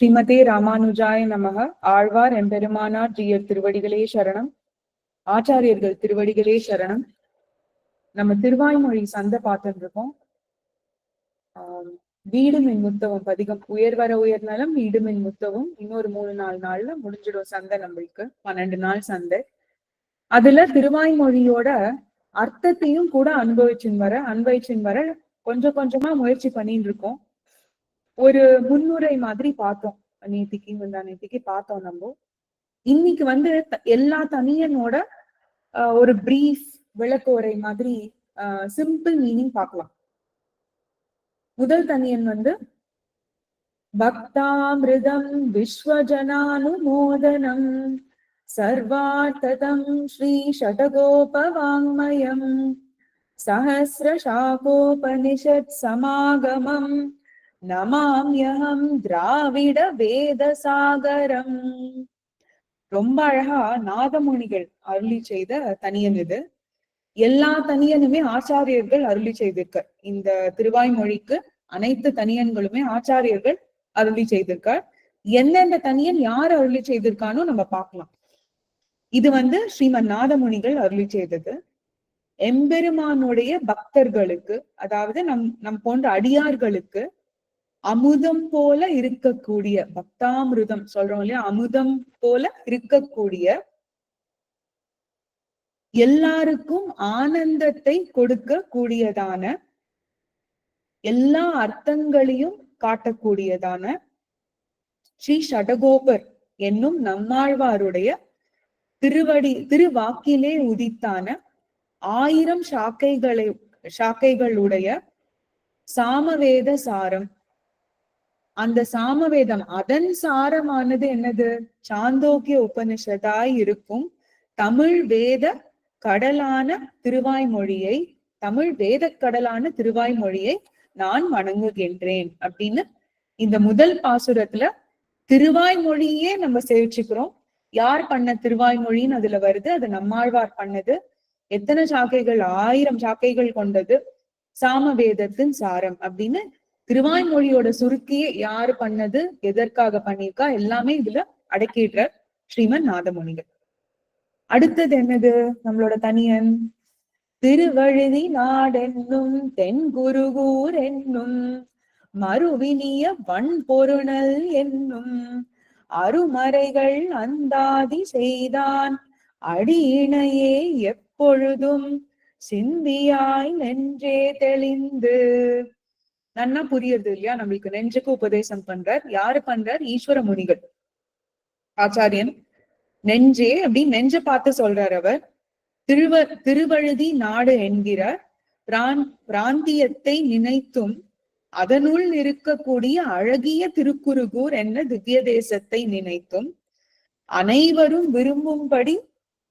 ஸ்ரீமதே ராமானுஜாய நமக. ஆழ்வார் எம்பெருமானார் ஜீயர் திருவடிகளே சரணம். ஆச்சாரியர்கள் திருவடிகளே சரணம். நம்ம திருவாய்மொழி சந்தை பார்த்துருக்கோம் இருக்கோம் ஆஹ் வீடு மின் முத்தவம் பதிகம். உயர் வர உயர்நலம் வீடு மின் முத்தவம். இன்னொரு மூணு நாலு நாள்ல முடிஞ்சிடும் சந்தை நம்மளுக்கு. பன்னெண்டு நாள் சந்தை. அதுல திருவாய்மொழியோட அர்த்தத்தையும் கூட அனுபவிச்சின் வர அனுபவிச்சுன்னு வர கொஞ்சம் கொஞ்சமா முயற்சி பண்ணிட்டு இருக்கோம் ஒரு முன்னுரை மாதிரி பார்த்தோம். நேத்திக்கு முந்தா நேத்திக்கு பார்த்தோம் நம்ம. இன்னைக்கு வந்து எல்லா தனியனோட ஒரு பிரீஃப் விளக்கோரை மாதிரி சிம்பிள் மீனிங் பார்க்கலாம். முதல் தனியன் வந்து பக்தாமிருதம் விஸ்வஜனானுமோதனம் சர்வார்த்ததம் ஸ்ரீ ஷடகோபவாங்மயம் சஹசிரசாகோபனிஷத் சமாகமம் நமாம்யகம் திராவிட வேத சாகரம் ரொம்ப அழகா நாதமுனிகள் அருளி செய்த தனியன் இது. எல்லா தனியனுமே ஆச்சாரியர்கள் அருளி செய்திருக்க. இந்த திருவாய்மொழிக்கு அனைத்து தனியன்களுமே ஆச்சாரியர்கள் அருளி செய்திருக்கார். எந்தெந்த தனியன் யார் அருளி செய்திருக்கானோ நம்ம பார்க்கலாம். இது வந்து ஸ்ரீமன் நாதமுனிகள் அருளி செய்தது. எம்பெருமானுடைய பக்தர்களுக்கு அதாவது நம் நம் போன்ற அடியார்களுக்கு அமுதம் போல இருக்கக்கூடிய பக்தாமிருதம் சொல்றோம் இல்லையா? அமுதம் போல இருக்கக்கூடிய எல்லாருக்கும் ஆனந்தத்தை கொடுக்க கூடியதான எல்லா அர்த்தங்களையும் காட்டக்கூடியதான ஸ்ரீ ஷடகோபர் என்னும் நம்மாழ்வாருடைய திருவடி திருவாக்கிலே உதித்தான ஆயிரம் சாக்கைகளை சாக்கைகளுடைய சாமவேத சாரம். அந்த சாமவேதம் அதன் சாரமானது என்னது? சாந்தோக்கிய உபனிஷதாய் இருக்கும் தமிழ் வேத கடலான திருவாய்மொழியை தமிழ் வேத கடலான திருவாய்மொழியை நான் வணங்குகின்றேன் அப்படின்னு இந்த முதல் பாசுரத்துல திருவாய்மொழியே நம்ம சேவிச்சுக்கிறோம். யார் பண்ண திருவாய்மொழின்னு அதுல வருது. அது நம்மாழ்வார் பண்ணது. எத்தனை சாக்கைகள்? ஆயிரம் சாக்கைகள் கொண்டது. சாமவேதத்தின் சாரம் அப்படின்னு திருவாய்மொழியோட சுருக்கிய யாரு பண்ணது எதற்காக பண்ணியிருக்கா எல்லாமே இதுல அடக்கிடுற ஸ்ரீமன் நாதமுனிகள். அடுத்தது என்னது? நம்மளோட தனியன். திருவழுதி நாடென்னும் தென்குருகூர் என்னும் மறுவினிய வன்பொருணல் என்னும் அருமறைகள் அந்தாதி செய்தான் அடியினையே எப்பொழுதும் சிந்தியாய் நென்றே தெளிந்து. நன்னா புரியுறது இல்லையா? நம்மளுக்கு நெஞ்சுக்கு உபதேசம் பண்றார். யாரு பண்றார்? ஈஸ்வர முனிகள். ஆச்சாரியன். நெஞ்சே அப்படி நெஞ்ச பார்த்து சொல்றார் அவர். திருவ திருவழுதி நாடு என்கிற பிரான் பிராந்தியத்தை நினைத்தும் அதனுள் இருக்கக்கூடிய அழகிய திருக்குறுகூர் என்ன திவ்ய தேசத்தை நினைத்தும் அனைவரும் விரும்பும்படி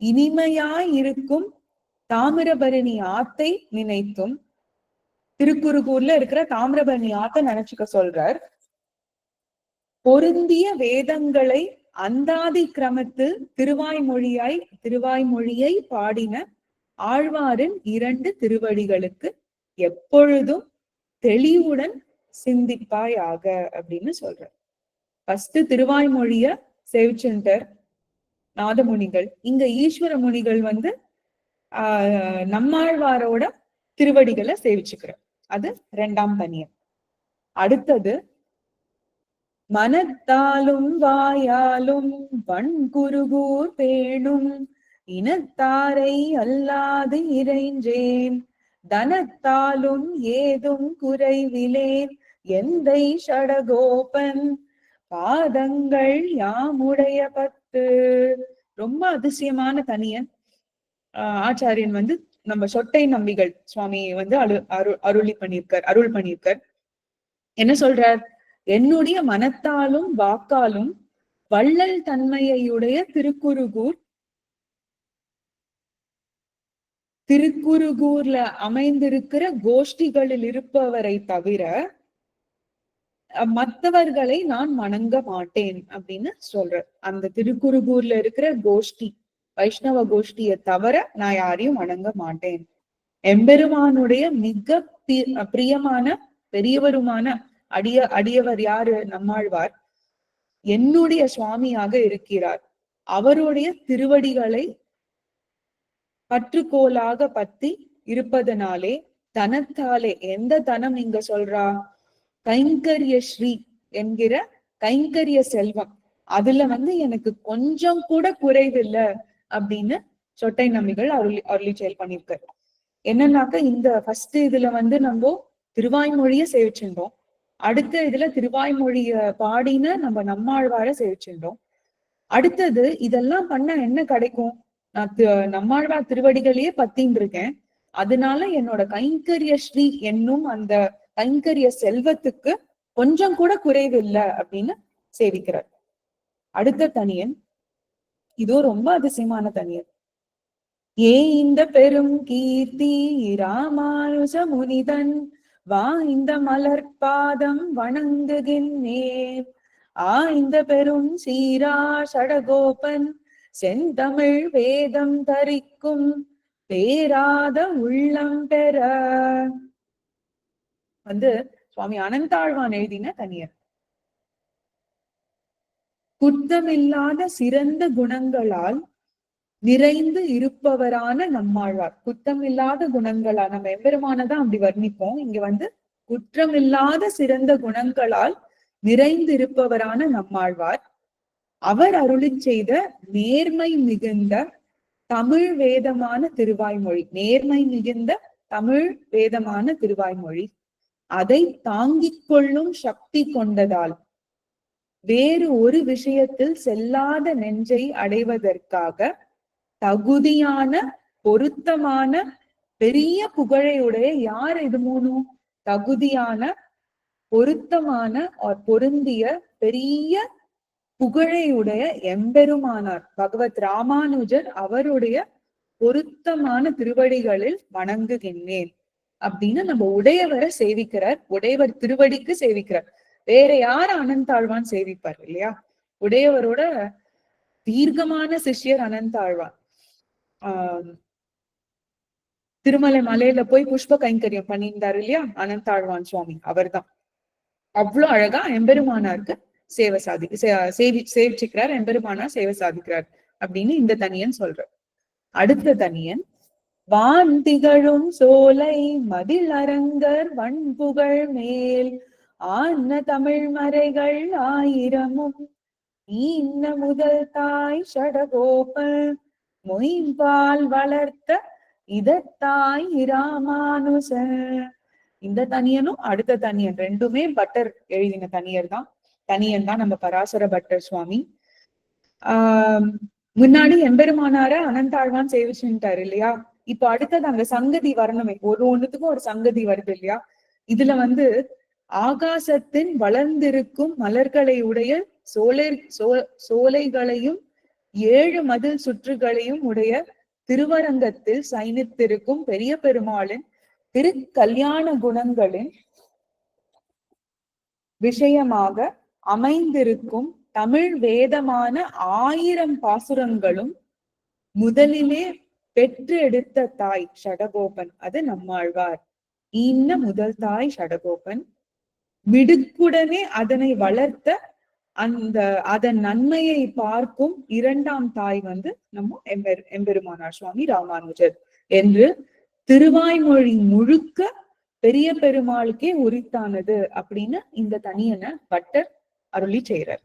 இனிமையாய் இருக்கும் தாமிரபரணி ஆத்தை நினைத்தும் திருக்குறுகூர்ல இருக்கிற தாமிரபரணி ஆத்த நினைச்சுக்க சொல்றார். பொருந்திய வேதங்களை அந்தாதி கிரமத்து திருவாய்மொழியாய் திருவாய்மொழியை பாடின ஆழ்வாரின் இரண்டு திருவடிகளுக்கு எப்பொழுதும் தெளிவுடன் சிந்திப்பாயாக அப்படின்னு சொல்றார். ஃபர்ஸ்ட் திருவாய்மொழிய சேவிச்சென்டர் நாதமுனிகள். இங்க ஈஸ்வர முனிகள் வந்து ஆஹ் நம்மாழ்வாரோட திருவடிகளை சேவிச்சுக்கிறார். அது ரெண்டாம் பனியம் அடுத்தது மனத்தாலும் வாயாலும் வன்குருகூர் பேணும் இனத்தாரை அல்லாது இறைஞ்சேன் தனத்தாலும் ஏதும் குறைவிலேன் எந்தை ஷடகோபன் பாதங்கள் யாமுடைய பத்து. ரொம்ப அதிசயமான தனியன். ஆஹ் ஆச்சாரியன் வந்து நம்ம சொட்டை நம்பிகள் சுவாமி வந்து அரு அரு அருளி பண்ணியிருக்கார் அருள் பண்ணியிருக்கார். என்ன சொல்றார்? என்னுடைய மனத்தாலும் வாக்காலும் வள்ளல் தன்மையுடைய திருக்குறுகூர் திருக்குறுகூர்ல அமைந்திருக்கிற கோஷ்டிகளில் இருப்பவரை தவிர அஹ், மத்தவர்களை நான் வணங்க மாட்டேன் அப்படின்னு சொல்ற அந்த திருக்குறுகூர்ல இருக்கிற கோஷ்டி. வைஷ்ணவ கோஷ்டியை தவிர நான் யாரையும் வணங்க மாட்டேன். எம்பெருமானுடைய மிக பிரியமான பெரியவருமான அடிய அடியவர் யாரு? நம்மாழ்வார். என்னுடைய சுவாமியாக இருக்கிறார். அவருடைய திருவடிகளை பற்றுக்கோலாக பத்தி இருப்பதனாலே தனத்தாலே எந்த தனம் இங்க சொல்றா? கைங்கரிய ஸ்ரீ என்கிற கைங்கரிய செல்வம். அதுல வந்து எனக்கு கொஞ்சம் கூட குறைவில்லை. அப்படின்னு சொட்டை நம்பிகள் அருளி அருளி செயல் பண்ணிருக்காரு என்னன்னாக்க இந்த ஃபர்ஸ்ட் இதுல வந்து நம்ம திருவாய்மொழிய சேவிச்சுட்டோம் அடுத்த இதுல திருவாய்மொழிய பாடின நம்ம நம்மாழ்வார சேவிச்சுட்டோம் அடுத்தது இதெல்லாம் பண்ண என்ன கிடைக்கும்? நான் நம்மாழ்வார் திருவடிகளையே பத்தின்னு இருக்கேன் அதனால என்னோட கைங்கரிய ஸ்ரீ என்னும் அந்த கைங்கரிய செல்வத்துக்கு கொஞ்சம் கூட குறைவில்லை அப்படின்னு சேவிக்கிறார். அடுத்த தனியன் இதோ ரொம்ப அதிசயமான தனியர் ஏ இந்த பெரும் கீர்த்தி ராமானுஜ முனிதன் வா இந்த மலர்பாதம் வணங்குகின்றேன். ஆ இந்த பெரும் சீரா சடகோபன் செந்தமிழ் வேதம் தரிக்கும் பேராத உள்ளம் பெற. வந்து சுவாமி அனந்தாழ்வான் எழுதின தனியர் குத்தமில்லாத சிறந்த குணங்களால் நிறைந்து இருப்பவரான நம்மாழ்வார் குத்தமில்லாத குணங்களா? நம்ம எம்பெருமானதான் அப்படி வர்ணிப்போம். இங்க வந்து குற்றமில்லாத சிறந்த குணங்களால் நிறைந்து இருப்பவரான நம்மாழ்வார் அவர் அருளி செய்த நேர்மை மிகுந்த தமிழ் வேதமான திருவாய்மொழி. நேர்மை மிகுந்த தமிழ் வேதமான திருவாய்மொழி. அதை தாங்கிக் கொள்ளும் சக்தி கொண்டதால் வேறு ஒரு விஷயத்தில் செல்லாத நெஞ்சை அடைவதற்காக தகுதியான பொருத்தமான பெரிய புகழையுடைய யார் இது மூணும் தகுதியான பொருத்தமான பொருந்திய பெரிய புகழையுடைய எம்பெருமானார் பகவத் ராமானுஜர் அவருடைய பொருத்தமான திருவடிகளில் வணங்குகின்றேன் அப்படின்னு நம்ம உடையவரை சேவிக்கிறார் உடையவர் திருவடிக்கு சேவிக்கிறார். வேற யார் அனந்தாழ்வான் சேவிப்பார் இல்லையா? உடையவரோட தீர்க்கமான சிஷ்யர் அனந்தாழ்வான் ஆஹ் திருமலை மலையில போய் புஷ்ப கைங்கரியம் பண்ணியிருந்தார் இல்லையா? அனந்தாழ்வான் சுவாமி. அவர்தான். அவ்வளவு அழகா எம்பெருமானாருக்கு சேவை சாதி சேவி சேவிச்சுக்கிறார் எம்பெருமானா சேவை சாதிக்கிறார் அப்படின்னு இந்த தனியன் சொல்ற அடுத்த தனியன் வான் திகழும் சோலை மதில் அரங்கர் வன்புகழ் மேல் ஆன தமிழ் மறைகள் ஆயிரமும் இன்ன முதல் தாய் ஷடகோபல் மொய்பால் வளர்த்த இதத்தாய் இராமானுச இந்த தனியனும் அடுத்த தனியன். ரெண்டுமே பட்டர் எழுதின தனியர் தான் தனியன் தான் நம்ம பராசர பட்டர் சுவாமி. ஆஹ் முன்னாடி எம்பெருமானார அனந்தாழ்வான் சேவிச்சுட்டாரு இல்லையா? இப்ப அடுத்தது அங்க சங்கதி வரணுமே. ஒரு ஒண்ணுத்துக்கும் ஒரு சங்கதி வருது இல்லையா? இதுல வந்து ஆகாசத்தின் வளர்ந்திருக்கும் மலர்களை உடைய சோலை சோ சோலைகளையும் ஏழு மதில் சுற்றுகளையும் உடைய திருவரங்கத்தில் சைனித்திருக்கும் பெரிய பெருமாளின் திரு கல்யாண குணங்களின் விஷயமாக அமைந்திருக்கும் தமிழ் வேதமான ஆயிரம் பாசுரங்களும் முதலிலே பெற்று எடுத்த தாய் ஷடகோபன். அது நம்மாழ்வார். இன்ன முதல் தாய் ஷடகோபன். மிடுக்குடனே அதனை வளர்த்த அந்த அதன் நன்மையை பார்க்கும் இரண்டாம் தாய் வந்து நம்ம எம்பெரு எம்பெருமானார் சுவாமி ராமானுஜர் என்று திருவாய்மொழி முழுக்க பெரிய பெருமாளுக்கே உரித்தானது அப்படின்னு இந்த தனியனை பட்டர் அருளி செய்யறார்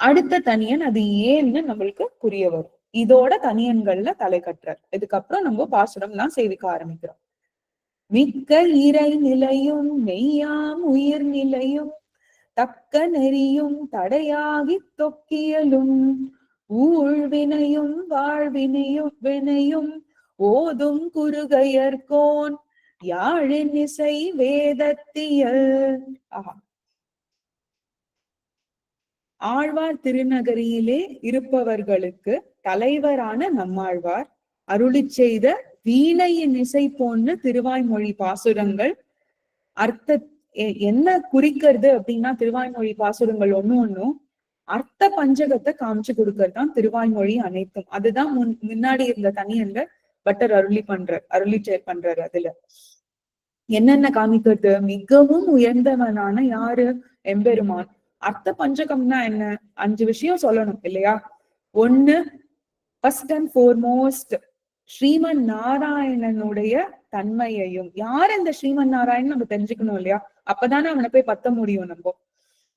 அடுத்த தனியன் அது ஏன்னு நம்மளுக்கு புரிய வரும். இதோட தனியன்கள்ல தலை கட்டுறார். இதுக்கப்புறம் நம்ம பாசுரம்லாம் சேவிக்க ஆரம்பிக்கிறோம். மிக்க இறை நிலையும் மெய்யாம் உயிர் நிலையும் தக்க நெறியும் தடையாகி தொக்கியலும் ஊழ்வினையும் வாழ்வினையும் வினையும் ஓதும் குறுகையர்கோன் யாழின் இசை வேதத்தியல். ஆஹா. ஆழ்வார் திருநகரியிலே இருப்பவர்களுக்கு தலைவரான நம்மாழ்வார் அருளி செய்த வீணையின் இசை போன்று திருவாய்மொழி பாசுரங்கள் அர்த்த என்ன குறிக்கிறது அப்படின்னா திருவாய்மொழி பாசுரங்கள் ஒண்ணு ஒண்ணும் அர்த்த பஞ்சகத்தை காமிச்சு கொடுக்கறது தான் திருவாய்மொழி அனைத்தும். அதுதான் முன் முன்னாடி இருந்த தனியங்க பட்டர் அருளி பண்ற அருளி செயல் பண்றாரு அதுல. என்னென்ன காமிக்கிறது? மிகவும் உயர்ந்தவனான யாரு? எம்பெருமான். அர்த்த பஞ்சகம்னா என்ன? அஞ்சு விஷயம் சொல்லணும் இல்லையா? ஒண்ணு ஃபர்ஸ்ட் அண்ட் ஃபோர்மோஸ்ட் ஸ்ரீமன் நாராயணனுடைய தன்மையையும் யார் இந்த ஸ்ரீமன் நாராயணன் நம்ம தெரிஞ்சுக்கணும் இல்லையா? அப்பதானே அவனை போய் பத்த முடியும் நம்ம.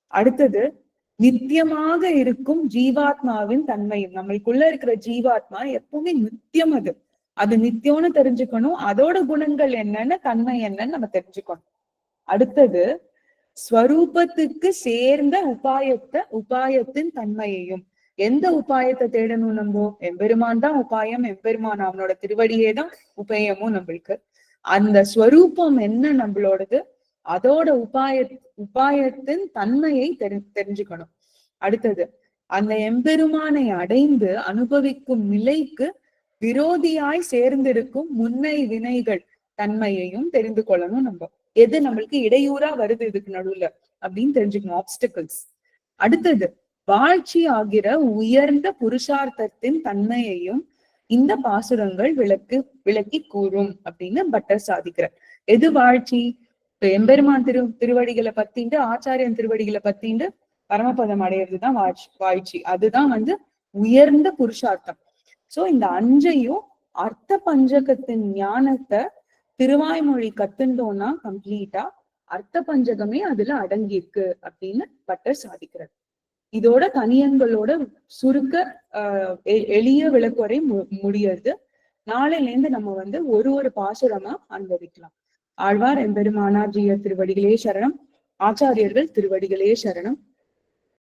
அடுத்தது நித்தியமாக இருக்கும் ஜீவாத்மாவின் தன்மையும். நம்மளுக்குள்ள இருக்கிற ஜீவாத்மா எப்பவுமே நித்தியம் அது. அது நித்தியம்னு தெரிஞ்சுக்கணும். அதோட குணங்கள் என்னன்னு தன்மை என்னன்னு நம்ம தெரிஞ்சுக்கணும். அடுத்தது ஸ்வரூபத்துக்கு சேர்ந்த உபாயத்தை உபாயத்தின் தன்மையையும். எந்த உபாயத்தை தேடணும் நம்ம? எம்பெருமான் தான் உபாயம் எம்பெருமான் அவனோட திருவடியே தான் உபாயமும் நம்மளுக்கு. அந்த ஸ்வரூபம் என்ன நம்மளோடது? அதோட உபாய உபாயத்தின் தன்மையை தெரி தெரிஞ்சுக்கணும். அடுத்தது அந்த எம்பெருமானை அடைந்து அனுபவிக்கும் நிலைக்கு விரோதியாய் சேர்ந்திருக்கும் முன்னை வினைகள் தன்மையையும் தெரிந்து கொள்ளணும் நம்ம. எது நம்மளுக்கு இடையூறா வருது இதுக்கு நடுவுல? அப்படின்னு தெரிஞ்சுக்கணும் ஆப்ஸ்டிக்கல்ஸ் அடுத்தது வாழ்ச்சி ஆகிற உயர்ந்த புருஷார்த்தத்தின் தன்மையையும் இந்த பாசுரங்கள் விளக்கு விளக்கி கூறும் அப்படின்னு பட்டர் சாதிக்கிறார். எது வாழ்ச்சி? எம்பெருமான் திரு திருவடிகளை பத்திண்டு ஆச்சாரியன் திருவடிகளை பத்திண்டு பரமபதம் அடையிறதுதான் வாழ்ச்சி வாழ்ச்சி. அதுதான் வந்து உயர்ந்த புருஷார்த்தம். சோ இந்த அஞ்சையும் அர்த்த பஞ்சகத்தின் ஞானத்தை திருவாய்மொழி கத்துண்டோம்னா கம்ப்ளீட்டா அர்த்த பஞ்சகமே அதுல அடங்கியிருக்கு அப்படின்னு பட்டர் சாதிக்கிறது இதோட தனியன்களோட சுருக்க ஆஹ் எ- எளிய விளக்குறை மு- முடியறது. நாளையில இருந்து நம்ம வந்து ஒரு ஒரு பாசுரமா அனுபவிக்கலாம். ஆழ்வார் எம்பெருமானார் ஜீய திருவடிகளே சரணம். ஆச்சாரியர்கள் திருவடிகளே சரணம்.